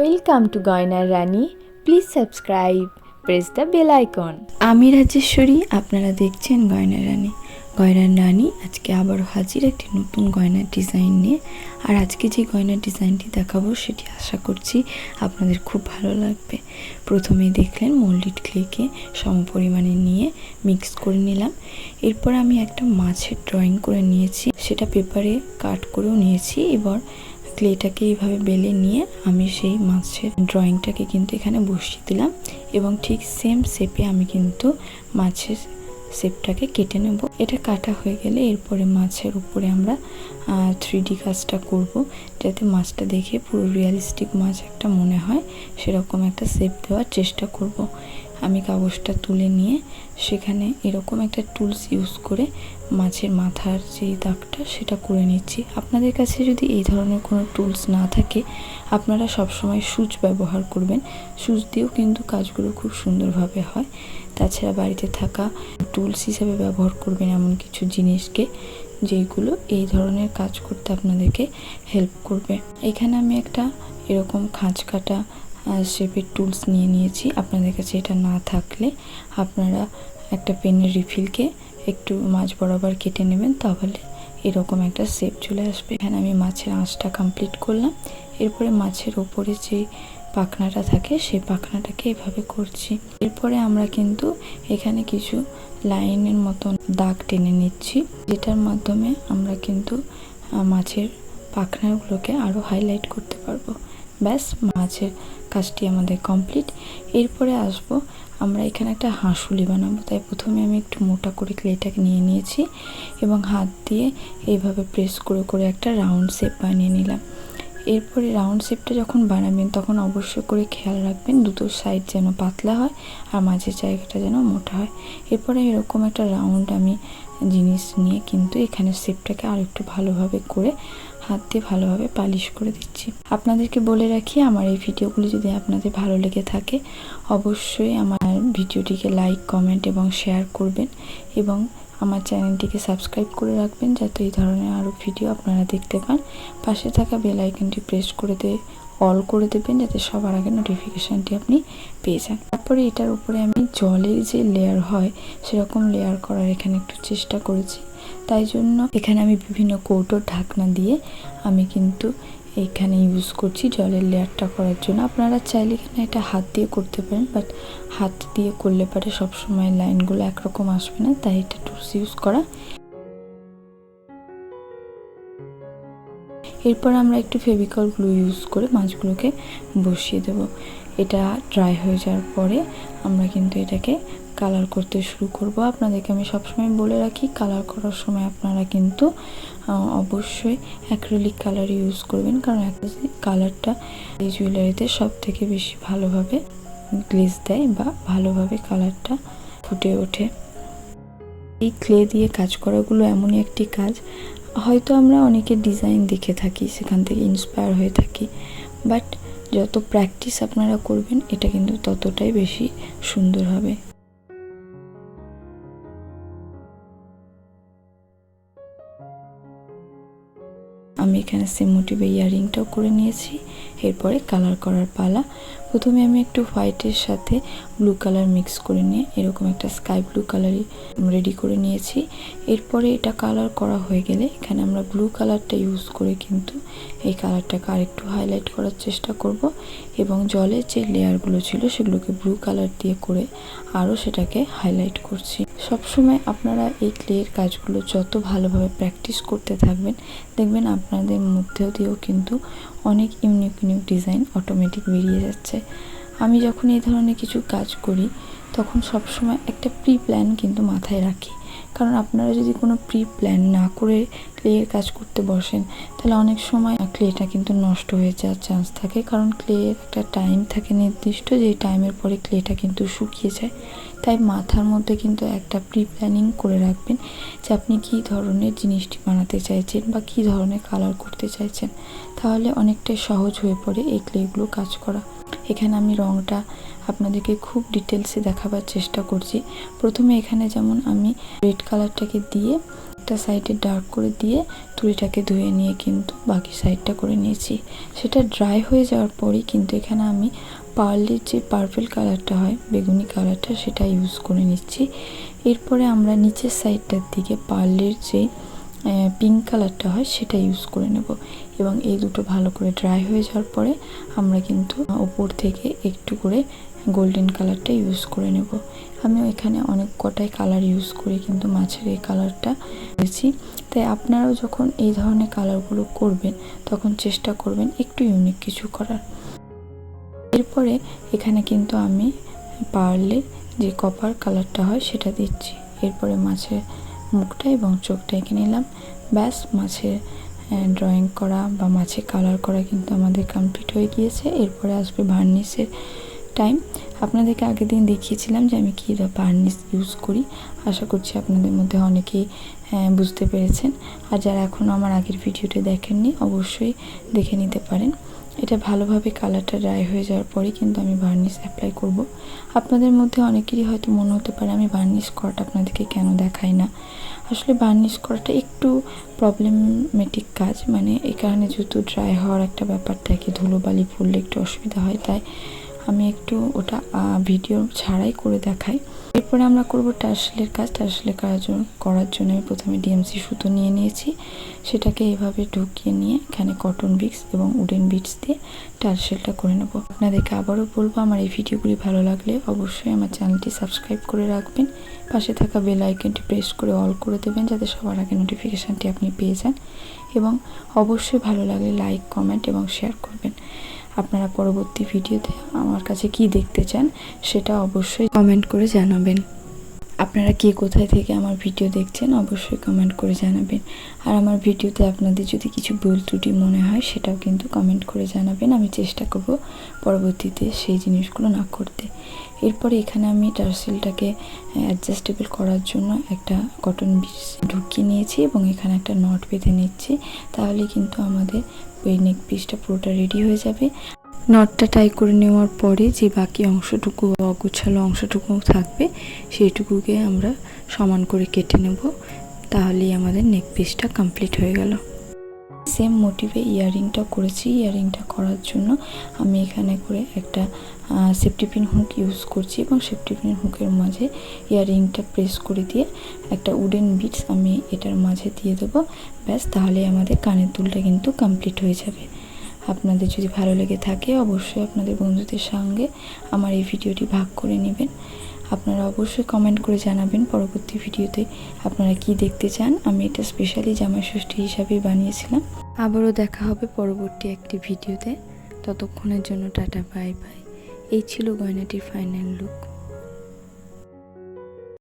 Welcome to গয়নার রানী, please subscribe, press the bell icon. আমি রাজেশ্বরী, আপনারা দেখছেন গয়না রানী। গয়নার রানী, আজকে আবারও হাজির একটি নতুন গয়নার ডিজাইন নিয়ে। আর আজকে যে গয়নার ডিজাইনটি দেখাবো, সেটি আশা করছি আপনাদের খুব ভালো লাগবে। প্রথমেই দেখলেন মোল্ডিড ক্লেকে সমপরিমাণে নিয়ে মিক্স করে নিলাম। এরপর আমি একটা মাছের ড্রয়িং করে নিয়েছি। সেটা পেপারে কাট করেও নিয়েছি। এবার ক্লেটাকে এইভাবে বেলে নিয়ে আমি সেই মাছের ড্রয়িংটাকে কিন্তু এখানে বসিয়ে দিলাম এবং ঠিক সেম শেপে আমি কিন্তু মাছের শেপটাকে কেটে নেব। এটা কাটা হয়ে গেলে এরপরে মাছের উপরে আমরা থ্রি ডি কাজটা করব যাতে মাছটা দেখে পুরো রিয়েলিস্টিক মাছ একটা মনে হয়। সেরকম একটা শেপ দেওয়ার চেষ্টা করব। আমি কাগজটা তুলে নিয়ে সেখানে এরকম একটা টুলস ইউজ করে মাছের মাথার যে দাগটা সেটা করে নিচ্ছি। আপনাদের কাছে যদি এই ধরনের কোনো টুলস না থাকে, আপনারা সবসময় সুচ ব্যবহার করবেন। সুচ দিয়েও কিন্তু কাজগুলো খুব সুন্দরভাবে হয়। তাছাড়া বাড়িতে থাকা টুলস হিসেবে ব্যবহার করবেন এমন কিছু জিনিসকে যেগুলো এই ধরনের কাজ করতে আপনাদেরকে হেল্প করবে। এখানে আমি একটা এরকম খাঁজ কাটা শেপের টুলস নিয়ে নিয়েছি। আপনাদের কাছে এটা না থাকলে আপনারা একটা পেনের রিফিলকে একটু মাছ বরাবর কেটে নেবেন, তাহলে এরকম একটা শেপ চলে আসবে। এখানে আমি মাছের আঁচটা কমপ্লিট করলাম। এরপরে মাছের ওপরে যে পাখনাটা থাকে সেই পাখনাটাকে এভাবে করছি। এরপরে আমরা কিন্তু এখানে কিছু লাইনের মতন দাগ টেনে নিচ্ছি, যেটার মাধ্যমে আমরা কিন্তু মাছের পাখনাগুলোকে আরও হাইলাইট করতে পারব। ব্যাস, মাছের কাজটি আমাদের কমপ্লিট এরপরে আসব, আমরা এখানে একটা হাঁসুলি বানাবো। তাই প্রথমে আমি একটু মোটা করে ক্লেটাকে নিয়ে নিয়েছি এবং হাত দিয়ে এইভাবে প্রেস করে করে একটা রাউন্ড শেপ বানিয়ে নিলাম। এরপরে রাউন্ড শেপটা যখন বানাবেন, তখন অবশ্যই করে খেয়াল রাখবেন দুটো সাইড যেন পাতলা হয় আর মাঝের জায়গাটা যেন মোটা হয়। এরপরে এরকম একটা রাউন্ড আমি জিনিস নিয়ে কিন্তু এখানে শেপটাকে আর একটু ভালোভাবে করে হাত দিয়ে ভালোভাবে পালিশ করে দিচ্ছি। আপনাদেরকে বলে রাখি, আমার এই ভিডিওগুলি যদি আপনাদের ভালো লেগে থাকে, অবশ্যই আমার ভিডিওটিকে লাইক, কমেন্ট এবং শেয়ার করবেন এবং আমার চ্যানেলটিকে সাবস্ক্রাইব করে রাখবেন যাতে এই ধরনের আরও ভিডিও আপনারা দেখতে পান। পাশে থাকা বেল আইকনটি প্রেস করে দিয়ে অল করে দেবেন যাতে সবার আগে নোটিফিকেশানটি আপনি পেয়ে যান। তারপরে এটার উপরে আমি জলের যে লেয়ার হয়, সেরকম লেয়ার করার এখানে একটু চেষ্টা করেছি। তাই জন্য এখানে আমি বিভিন্ন কৌটোর ঢাকনা দিয়ে আমি কিন্তু এখানে ইউজ করছি জলের লেয়ারটা করার জন্য। আপনারা চাইলে এখানে এটা হাত দিয়ে করতে পারেন বাট হাত দিয়ে করলে পারে সবসময় লাইনগুলো একরকম আসবে না, তাই এটা টুলস ইউজ করা এরপর আমরা একটু ফেভিকল গ্লু ইউজ করে মাছগুলোকে বসিয়ে দেব। এটা ড্রাই হয়ে যাওয়ার পরে আমরা কিন্তু এটাকে কালার করতে শুরু করব। আপনাদেরকে আমি সবসময় বলে রাখি, কালার করার সময় আপনারা কিন্তু অবশ্যই অ্যাক্রিলিক কালার ইউজ করবেন। কারণ কালারটা এই জুয়েলারিতে সব থেকে বেশি ভালোভাবে গ্লেজ দেয় বা ভালোভাবে কালারটা ফুটে ওঠে। এই ক্লে দিয়ে কাজ করাগুলো এমনই একটি কাজ হয়তো আমরা অনেকে ডিজাইন দেখে থাকি, সেখান থেকে ইন্সপায়ার হয়ে থাকি বাট যত প্র্যাকটিস আপনারা করবেন, এটা কিন্তু ততটাই বেশি সুন্দর হবে। আমি এখানে সেম মোটিভে ইয়ারিংটাও করে নিয়েছি, এরপরে কালার করার পালা। প্রথমে আমি একটু হোয়াইটের সাথে ব্লু কালার মিক্স করে নিয়ে এরকম একটা স্কাই ব্লু কালারই রেডি করে নিয়েছি। এরপরে এটা কালার করা হয়ে গেলে এখানে আমরা ব্লু কালারটা ইউজ করে কিন্তু এই কালারটাকে আরেকটু হাইলাইট করার চেষ্টা করব এবং জলের যে লেয়ারগুলো ছিল সেগুলোকে ব্লু কালার দিয়ে করে আরও সেটাকে হাইলাইট করছি। সবসময় আপনারা এই ক্লের কাজগুলো যত ভালোভাবে প্র্যাকটিস করতে থাকবেন, দেখবেন আপনাদের মধ্যেও দিয়েও কিন্তু অনেক ইউনিক ইউনিক ডিজাইন অটোমেটিক বেরিয়ে যাচ্ছে। আমি যখন এই ধরনের কিছু কাজ করি, তখন সবসময় একটা প্রি প্ল্যান কিন্তু মাথায় রাখি। কারণ আপনারা যদি কোনো প্রি প্ল্যান না করে ক্লের কাজ করতে বসেন, তাহলে অনেক সময় ক্লেটা কিন্তু নষ্ট হয়ে যাওয়ার চান্স থাকে। কারণ ক্লের একটা টাইম থাকে নির্দিষ্ট যে টাইমের পরে ক্লেটা কিন্তু শুকিয়ে যায়। তাই মাথার মধ্যে কিন্তু একটা প্রি প্ল্যানিং করে রাখবেন যে আপনি কী ধরনের জিনিসটি বানাতে চাইছেন বা কী ধরনের কালার করতে চাইছেন। তাহলে অনেকটাই সহজ হয়ে পড়ে এই ক্লেগুলো কাজ করা। এখানে আমি রঙটা আপনাদেরকে খুব ডিটেলসে দেখাবার চেষ্টা করছি। প্রথমে এখানে যেমন আমি রেড কালারটাকে দিয়ে একটা সাইডে ডার্ক করে দিয়ে তুলিটাকে ধুয়ে নিয়ে কিন্তু বাকি সাইডটা করে নিয়েছি। সেটা ড্রাই হয়ে যাওয়ার পরেই কিন্তু এখানে আমি পার্লের যে পার্পেল কালারটা হয়, বেগুনি কালারটা সেটা ইউজ করে নিচ্ছি। এরপরে আমরা নিচের সাইডটার দিকে পার্লের যে পিঙ্ক কালারটা হয় সেটা ইউজ করে নেব। এবং এই দুটো ভালো করে ড্রাই হয়ে যাওয়ার পরে আমরা কিন্তু ওপর থেকে একটু করে গোল্ডেন কালারটা ইউজ করে নেব। আমি এখানে অনেক কটাই কালার ইউজ করি, কিন্তু মাছের এই কালারটা করেছি তাই আপনারাও যখন এই ধরনের কালারগুলো করবেন, তখন চেষ্টা করবেন একটু ইউনিক কিছু করার। এরপরে এখানে কিন্তু আমি পার্লের যে কপার কালারটা হয় সেটা দিচ্ছি। এরপরে মাছের মুখটা এবং চোখটা এঁকে নিলাম। ব্যাস, মাছের ড্রয়িং করা বা মাছে কালার করা কিন্তু আমাদের কমপ্লিট হয়ে গিয়েছে। এরপরে আসবে ভার্নিশের টাইম আপনাদেরকে আগের দিন দেখিয়েছিলাম যে আমি কী ভার্নিশ ইউজ করি। আশা করছি আপনাদের মধ্যে অনেকেই হ্যাঁ, বুঝতে পেরেছেন। আর যারা এখনও আমার আগের ভিডিওটা দেখেননি অবশ্যই দেখে নিতে পারেন। এটা ভালোভাবে কালারটা ড্রাই হয়ে যাওয়ার পরে কিন্তু আমি ভার্নিশ অ্যাপ্লাই করব। আপনাদের মধ্যে অনেকেরই হয়তো মনে হতে পারে আমি ভার্নিশ করাটা আপনাদেরকে কেন দেখাই না। আসলে বার্নিশ করাটা একটু প্রবলেমেটিক কাজ মানে এই কারণে যেহেতু ড্রাই হওয়ার একটা ব্যাপার থাকে ধুলোবালি পড়লে একটু অসুবিধা হয়, তাই আমি একটু ওটা ভিডিও ছাড়াই করে দেখাই। এরপরে আমরা করব টার্সেলের কাজ। টার্সেলের কাজ করার জন্য আমি প্রথমে ডিএমসি সুতো নিয়ে নিয়েছি। সেটাকে এভাবে ঢুকিয়ে নিয়ে এখানে কটন বিক্স এবং উডেন বিটস দিয়ে টার্সেলটা করে নেব। আপনাদেরকে আবারও বলব, আমার এই ভিডিওগুলি ভালো লাগলে অবশ্যই আমার চ্যানেলটি সাবস্ক্রাইব করে রাখবেন। পাশে থাকা বেল আইকনটি প্রেস করে অল করে দেবেন, যাতে সবার আগে নোটিফিকেশানটি আপনি পেয়ে যান। এবং অবশ্যই ভালো লাগলে লাইক কমেন্ট এবং শেয়ার করবেন। আপনারা পরবর্তী ভিডিওতে আমার কাছে কি দেখতে চান সেটা অবশ্যই কমেন্ট করে জানাবেন। আপনারা কে কোথায় থেকে আমার ভিডিও দেখছেন, অবশ্যই কমেন্ট করে জানাবেন। আর আমার ভিডিওতে আপনাদের যদি কিছু ভুল ত্রুটি মনে হয়, সেটাও কিন্তু কমেন্ট করে জানাবেন। আমি চেষ্টা করব পরবর্তীতে সেই জিনিসগুলো না করতে। এরপরে এখানে আমি টার্সেলটাকে অ্যাডজাস্টেবল করার জন্য একটা কটন পিস ঢুকিয়ে নিয়েছি এবং এখানে একটা নট বেঁধে নিচ্ছি। তাহলে কিন্তু আমাদের ওই নেক পিসটা পুরোটা রেডি হয়ে যাবে। নটটা টাই করে নেওয়ার পরে যে বাকি অংশটুকু, অগুছালো অংশটুকু থাকবে, সেইটুকুকে আমরা সমান করে কেটে নেব। তাহলেই আমাদের নেক পিসটা কমপ্লিট হয়ে গেল। সেম মোটিভে ইয়াররিংটা করেছি। ইয়াররিংটা করার জন্য আমি এখানে করে একটা সেফটিপিন হুক ইউজ করছি এবং সেফটিপিন হুকের মাঝে ইয়াররিংটা প্রেস করে দিয়ে একটা উডেন বিটস আমি এটার মাঝে দিয়ে দেবো। ব্যাস তাহলে আমাদের কানের দুলটা কিন্তু কমপ্লিট হয়ে যাবে। আপনাদের যদি ভালো লেগে থাকে, অবশ্যই আপনাদের বন্ধুদের সঙ্গে আমার এই ভিডিওটি ভাগ করে নেবেন। আপনারা অবশ্যই কমেন্ট করে জানাবেন পরবর্তী ভিডিওতে আপনারা কি দেখতে চান। আমি এটা স্পেশালি জামাই ষষ্ঠী হিসাবেই বানিয়েছিলাম। আবারও দেখা হবে পরবর্তী একটি ভিডিওতে। ততক্ষণের জন্য টাটা বাই বাই এই ছিল গয়নাটির ফাইনাল লুক